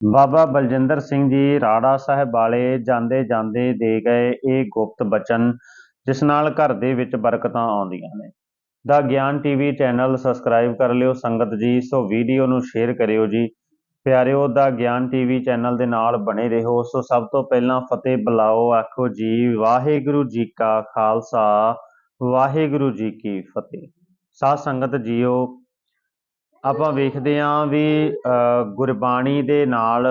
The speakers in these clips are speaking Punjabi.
ਬਾਬਾ ਬਲਜਿੰਦਰ ਸਿੰਘ ਜੀ ਰਾੜਾ ਸਾਹਿਬ ਵਾਲੇ ਜਾਂਦੇ ਜਾਂਦੇ ਦੇ ਗਏ ਇਹ ਗੁਪਤ ਬਚਨ, ਜਿਸ ਨਾਲ ਘਰ ਦੇ ਵਿੱਚ ਬਰਕਤਾਂ ਆਉਂਦੀਆਂ ਨੇ। ਦਾ ਗਿਆਨ ਟੀਵੀ ਚੈਨਲ ਸਬਸਕ੍ਰਾਈਬ ਕਰ ਲਿਓ, ਸੰਗਤ ਜੀ, ਸੋ ਵੀਡੀਓ ਨੂੰ ਸ਼ੇਅਰ ਕਰਿਓ ਜੀ। ਪਿਆਰਿਓ, ਦਾ ਗਿਆਨ ਟੀਵੀ ਚੈਨਲ ਦੇ ਨਾਲ ਬਣੇ ਰਹੋ। ਸੋ ਸਭ ਤੋਂ ਪਹਿਲਾਂ ਫਤਿਹ ਬੁਲਾਓ, ਆਖੋ ਜੀ, ਵਾਹਿਗੁਰੂ ਜੀ ਕਾ ਖਾਲਸਾ, ਵਾਹਿਗੁਰੂ ਜੀ ਕੀ ਫਤਿਹ। ਸਾਧ ਸੰਗਤ ਜੀਓ ਆਪਾਂ ਵੇਖਦੇ ਹਾਂ ਵੀ ਗੁਰਬਾਣੀ ਦੇ ਨਾਲ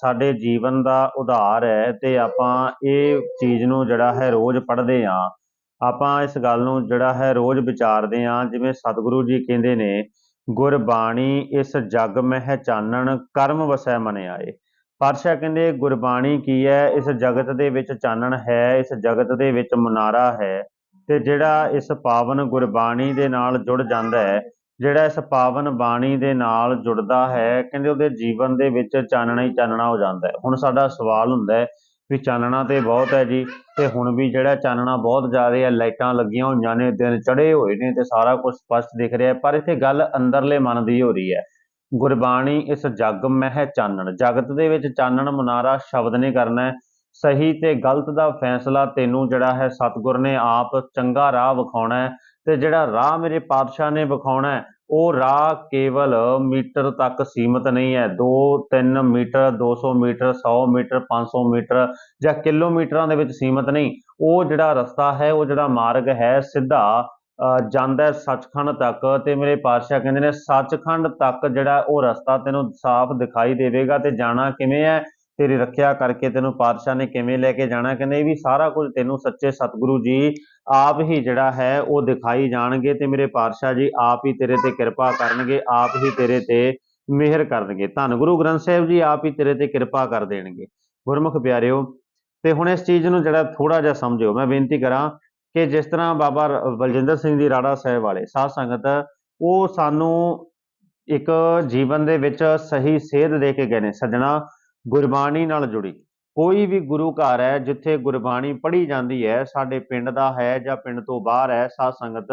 ਸਾਡੇ ਜੀਵਨ ਦਾ ਉਧਾਰ ਹੈ ਤੇ ਆਪਾਂ ਇਹ ਚੀਜ਼ ਨੂੰ ਜਿਹੜਾ ਹੈ ਰੋਜ਼ ਪੜ੍ਹਦੇ ਹਾਂ। ਆਪਾਂ ਇਸ ਗੱਲ ਨੂੰ ਜਿਹੜਾ ਹੈ ਰੋਜ਼ ਵਿਚਾਰਦੇ ਹਾਂ, ਜਿਵੇਂ ਸਤਿਗੁਰੂ ਜੀ ਕਹਿੰਦੇ ਨੇ, ਗੁਰਬਾਣੀ ਇਸ ਜਗ ਮਹਿ ਚਾਨਣ, ਕਰਮ ਵਸੈ ਮਨ ਆਏ। ਪਾਤਸ਼ਾਹ ਕਹਿੰਦੇ, ਗੁਰਬਾਣੀ ਕੀ ਹੈ? ਇਸ ਜਗਤ ਦੇ ਵਿੱਚ ਚਾਨਣ ਹੈ, ਇਸ ਜਗਤ ਦੇ ਵਿੱਚ ਮਨਾਰਾ ਹੈ ਤੇ ਜਿਹੜਾ ਇਸ ਪਾਵਨ ਗੁਰਬਾਣੀ ਦੇ ਨਾਲ ਜੁੜ ਜਾਂਦਾ ਹੈ ਜਿਹੜਾ ਇਸ ਪਾਵਨ ਬਾਣੀ ਦੇ ਨਾਲ ਜੁੜਦਾ ਹੈ, ਕਹਿੰਦੇ ਉਹਦੇ ਜੀਵਨ ਦੇ ਵਿੱਚ ਚਾਨਣਾ ਹੀ ਚਾਨਣਾ ਹੋ ਜਾਂਦਾ ਹੈ। ਹੁਣ ਸਾਡਾ ਸਵਾਲ ਹੁੰਦਾ ਹੈ ਵੀ ਚਾਨਣਾ ਤੇ ਬਹੁਤ ਹੈ ਜੀ, ਤੇ ਹੁਣ ਵੀ ਜਿਹੜਾ ਚਾਨਣਾ ਬਹੁਤ ਜ਼ਿਆਦਾ ਹੈ, ਲਾਈਟਾਂ ਲੱਗੀਆਂ ਹੋਈਆਂ ਨੇ, ਦਿਨ ਚੜੇ ਹੋਏ ਨੇ ਤੇ ਸਾਰਾ ਕੁਝ ਸਪਸ਼ਟ ਦਿਖ ਰਿਹਾ ਪਰ ਇੱਥੇ ਗੱਲ ਅੰਦਰਲੇ ਮਨ ਦੀ ਹੋ ਰਹੀ ਹੈ। ਗੁਰਬਾਣੀ ਇਸ ਜਗ ਮਹਿ ਚਾਨਣ, ਜਗਤ ਦੇ ਵਿੱਚ ਚਾਨਣ ਮਨਾਰਾ ਸ਼ਬਦ ਨੇ ਕਰਨਾ ਸਹੀ ਤੇ ਗਲਤ ਦਾ ਫੈਸਲਾ ਤੈਨੂੰ ਜਿਹੜਾ ਹੈ ਸਤਿਗੁਰ ਨੇ ਆਪ ਚੰਗਾ ਰਾਹ ਵਿਖਾਉਣਾ ਹੈ। ਤੇ ਜਿਹੜਾ ਰਾਹ ਮੇਰੇ ਪਾਤਸ਼ਾਹ ਨੇ ਵਿਖਾਉਣਾ ਉਹ ਰਾਹ ਕੇਵਲ ਮੀਟਰ ਤੱਕ ਸੀਮਤ ਨਹੀਂ ਹੈ। 2 3 ਮੀਟਰ 200 ਮੀਟਰ 100 ਮੀਟਰ 500 ਮੀਟਰ ਜਾਂ ਕਿਲੋਮੀਟਰਾਂ ਦੇ ਵਿੱਚ ਸੀਮਤ ਨਹੀਂ। ਉਹ ਜਿਹੜਾ ਰਸਤਾ ਹੈ, ਉਹ ਜਿਹੜਾ ਮਾਰਗ ਹੈ, ਸਿੱਧਾ ਜਾਂਦਾ ਸੱਚਖੰਡ ਤੱਕ ਤੇ ਮੇਰੇ ਪਾਤਸ਼ਾਹ ਕਹਿੰਦੇ ਨੇ, ਸੱਚਖੰਡ ਤੱਕ ਜਿਹੜਾ ਉਹ ਰਸਤਾ ਤੈਨੂੰ ਸਾਫ਼ ਦਿਖਾਈ ਦੇਵੇਗਾ ਤੇ ਜਾਣਾ ਕਿਵੇਂ ਹੈ? ਤੇਰੀ ਰੱਖਿਆ ਕਰਕੇ ਤੈਨੂੰ ਪਾਤਸ਼ਾਹ ਨੇ ਕਿਵੇਂ ਲੈ ਕੇ ਜਾਣਾ ਕਹਿੰਦੇ ਇਹ ਵੀ ਸਾਰਾ ਕੁਝ ਤੈਨੂੰ ਸੱਚੇ ਸਤਿਗੁਰੂ ਜੀ ਆਪ ਹੀ ਜਿਹੜਾ ਹੈ, ਉਹ ਦਿਖਾਈ ਜਾਣਗੇ ਤੇ ਮੇਰੇ ਪਾਤਸ਼ਾਹ ਜੀ ਆਪ ਹੀ ਤੇਰੇ ਤੇ ਕਿਰਪਾ ਕਰਨਗੇ, ਆਪ ਹੀ ਤੇਰੇ ਤੇ ਮਿਹਰ ਕਰਨਗੇ। ਧੰਨ ਗੁਰੂ ਗ੍ਰੰਥ ਸਾਹਿਬ ਜੀ ਆਪ ਹੀ ਤੇਰੇ ਤੇ ਕਿਰਪਾ ਕਰ ਦੇਣਗੇ। ਗੁਰਮੁਖ ਪਿਆਰਿਓ, ਤੇ ਹੁਣ ਇਸ ਚੀਜ਼ ਨੂੰ ਜਿਹੜਾ ਥੋੜਾ ਜਿਹਾ ਸਮਝਿਓ। ਮੈਂ ਬੇਨਤੀ ਕਰਾਂ ਕਿ ਜਿਸ ਤਰ੍ਹਾਂ ਬਾਬਾ ਬਲਜਿੰਦਰ ਸਿੰਘ ਜੀ ਰਾੜਾ ਸਾਹਿਬ ਵਾਲੇ ਸਾਧ ਸੰਗਤ, ਉਹ ਸਾਨੂੰ ਇੱਕ ਜੀਵਨ ਦੇ ਵਿੱਚ ਸਹੀ ਸੇਧ ਦੇ ਕੇ ਗਏ ਨੇ, ਸੱਜਣਾ ਗੁਰਬਾਣੀ ਨਾਲ ਜੁੜੀ। ਕੋਈ ਵੀ ਗੁਰੂ ਘਰ ਹੈ, ਜਿੱਥੇ ਗੁਰਬਾਣੀ ਪੜ੍ਹੀ ਜਾਂਦੀ ਹੈ, ਸਾਡੇ ਪਿੰਡ ਦਾ ਹੈ ਜਾਂ ਪਿੰਡ ਤੋਂ ਬਾਹਰ ਹੈ, ਸਾਧ ਸੰਗਤ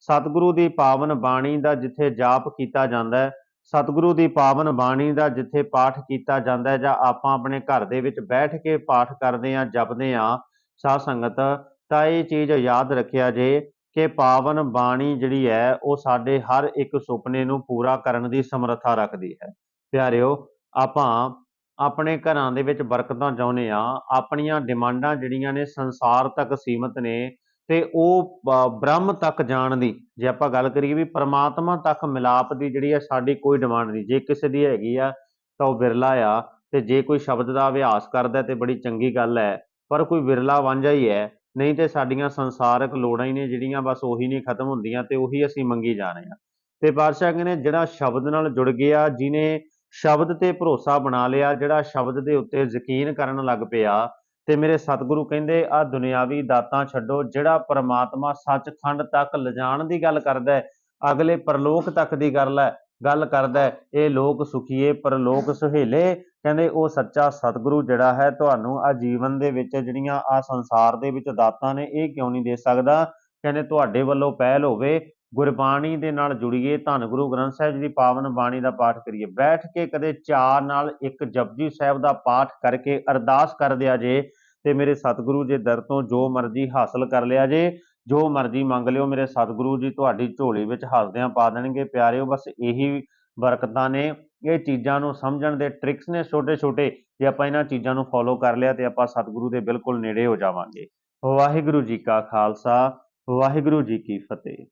ਸਤਿਗੁਰੂ ਦੀ ਪਾਵਨ ਬਾਣੀ ਦਾ ਜਿੱਥੇ ਜਾਪ ਕੀਤਾ ਜਾਂਦਾ ਹੈ, ਸਤਿਗੁਰੂ ਦੀ ਪਾਵਨ ਬਾਣੀ ਦਾ ਜਿੱਥੇ ਪਾਠ ਕੀਤਾ ਜਾਂਦਾ ਹੈ ਜਾਂ ਆਪਾਂ ਆਪਣੇ ਘਰ ਦੇ ਵਿੱਚ ਬੈਠ ਕੇ ਪਾਠ ਕਰਦੇ ਹਾਂ, ਜਪਦੇ ਹਾਂ, ਸਾਧ ਸੰਗਤ, ਤਾਂ ਇਹ ਚੀਜ਼ ਯਾਦ ਰੱਖਿਆ ਜੇ ਕਿ ਪਾਵਨ ਬਾਣੀ ਜਿਹੜੀ ਹੈ, ਉਹ ਸਾਡੇ ਹਰ ਇੱਕ ਸੁਪਨੇ ਨੂੰ ਪੂਰਾ ਕਰਨ ਦੀ ਸਮਰੱਥਾ ਰੱਖਦੀ ਹੈ। ਪਿਆਰਿਓ, ਆਪਾਂ ਆਪਣੇ ਘਰਾਂ ਦੇ ਵਿੱਚ ਬਰਕਤਾਂ ਚਾਹੁੰਦੇ ਆ ਆਪਣੀਆਂ ਡਿਮਾਂਡਾਂ ਜਿਹੜੀਆਂ ਨੇ ਸੰਸਾਰ ਤੱਕ ਸੀਮਤ ਨੇ ਤੇ ਉਹ ਬ੍ਰਹਮ ਤੱਕ ਜਾਣ ਦੀ। ਜੇ ਆਪਾਂ ਗੱਲ ਕਰੀਏ ਵੀ ਪਰਮਾਤਮਾ ਤੱਕ ਮਿਲਾਪ ਦੀ ਜਿਹੜੀ ਆ ਸਾਡੀ ਕੋਈ ਡਿਮਾਂਡ ਨਹੀਂ। ਜੇ ਕਿਸੇ ਦੀ ਹੈਗੀ ਆ ਤਾਂ ਉਹ ਵਿਰਲਾ ਆ ਤੇ ਜੇ ਕੋਈ ਸ਼ਬਦ ਦਾ ਅਭਿਆਸ ਕਰਦਾ ਤੇ ਬੜੀ ਚੰਗੀ ਗੱਲ ਹੈ, ਪਰ ਕੋਈ ਵਿਰਲਾ ਵਾਂਝਾ ਹੀ ਹੈ। ਨਹੀਂ ਤੇ ਸਾਡੀਆਂ ਸੰਸਾਰਕ ਲੋੜਾਂ ਹੀ ਨੇ ਜਿਹੜੀਆਂ ਬਸ ਉਹੀ ਨਹੀਂ ਖਤਮ ਹੁੰਦੀਆਂ ਤੇ ਉਹੀ ਅਸੀਂ ਮੰਗੀ ਜਾ ਰਹੇ ਹਾਂ। ਤੇ ਪਾਤਸ਼ਾਹ ਕਹਿੰਦੇ ਜਿਹੜਾ ਸ਼ਬਦ ਨਾਲ ਜੁੜ ਗਿਆ ਜਿਨੇ ਸ਼ਬਦ ਤੇ ਭਰੋਸਾ ਬਣਾ ਲਿਆ, ਜਿਹੜਾ ਸ਼ਬਦ ਦੇ ਉੱਤੇ ਯਕੀਨ ਕਰਨ ਲੱਗ ਪਿਆ। ਤੇ ਮੇਰੇ ਸਤਿਗੁਰੂ ਕਹਿੰਦੇ ਆ ਦੁਨਿਆਵੀ ਦਾਤਾਂ ਛੱਡੋ, ਜਿਹੜਾ ਪਰਮਾਤਮਾ ਸੱਚਖੰਡ ਤੱਕ ਲਿਜਾਣ ਦੀ ਗੱਲ ਕਰਦਾ ਹੈ, ਅਗਲੇ ਪਰਲੋਕ ਤੱਕ ਦੀ ਗੱਲ ਹੈ, ਗੱਲ ਕਰਦਾ ਹੈ, ਇਹ ਲੋਕ ਸੁਖੀਏ, ਪਰਲੋਕ ਸੁਹੇਲੇ। ਕਹਿੰਦੇ, ਉਹ ਸੱਚਾ ਸਤਿਗੁਰੂ ਜਿਹੜਾ ਹੈ, ਤੁਹਾਨੂੰ ਆ ਜੀਵਨ ਦੇ ਵਿੱਚ ਜਿਹੜੀਆਂ ਆ ਸੰਸਾਰ ਦੇ ਵਿੱਚ ਦਾਤਾਂ ਨੇ, ਇਹ ਕਿਉਂ ਨਹੀਂ ਦੇ ਸਕਦਾ? ਕਹਿੰਦੇ, ਤੁਹਾਡੇ ਵੱਲੋਂ ਪਹਿਲ ਹੋਵੇ ਗੁਰਬਾਣੀ ਦੇ ਨਾਲ ਜੁੜੀਏ, ਧੰਨ ਗੁਰੂ ਗ੍ਰੰਥ ਸਾਹਿਬ ਜੀ ਦੀ ਪਾਵਨ ਬਾਣੀ ਦਾ ਪਾਠ ਕਰੀਏ। ਬੈਠ ਕੇ ਕਦੇ ਚਾਰ ਨਾਲ ਇੱਕ ਜਪਜੀ ਸਾਹਿਬ ਦਾ ਪਾਠ ਕਰਕੇ ਅਰਦਾਸ ਕਰ ਦਿਆ ਜੇ ਤੇ ਮੇਰੇ ਸਤਿਗੁਰੂ ਜੇ ਦਰ ਤੋਂ ਜੋ ਮਰਜ਼ੀ ਹਾਸਲ ਕਰ ਲਿਆ ਜੇ, ਜੋ ਮਰਜ਼ੀ ਮੰਗ ਲਿਓ, ਮੇਰੇ ਸਤਿਗੁਰੂ ਜੀ ਤੁਹਾਡੀ ਝੋਲੀ ਵਿੱਚ ਹੱਸਦਿਆਂ ਪਾ ਦੇਣਗੇ। ਪਿਆਰਿਓ, ਬਸ ਇਹੀ ਬਰਕਤਾਂ ਨੇ। ਇਹ ਚੀਜ਼ਾਂ ਨੂੰ ਸਮਝਣ ਦੇ ਟ੍ਰਿਕਸ ਨੇ ਛੋਟੇ ਛੋਟੇ ਜੇ ਆਪਾਂ ਇਹਨਾਂ ਚੀਜ਼ਾਂ ਨੂੰ ਫੋਲੋ ਕਰ ਲਿਆ ਤੇ ਆਪਾਂ ਸਤਿਗੁਰੂ ਦੇ ਬਿਲਕੁਲ ਨੇੜੇ ਹੋ ਜਾਵਾਂਗੇ। ਵਾਹਿਗੁਰੂ ਜੀ ਕਾ ਖਾਲਸਾ, ਵਾਹਿਗੁਰੂ ਜੀ ਕੀ ਫਤਿਹ।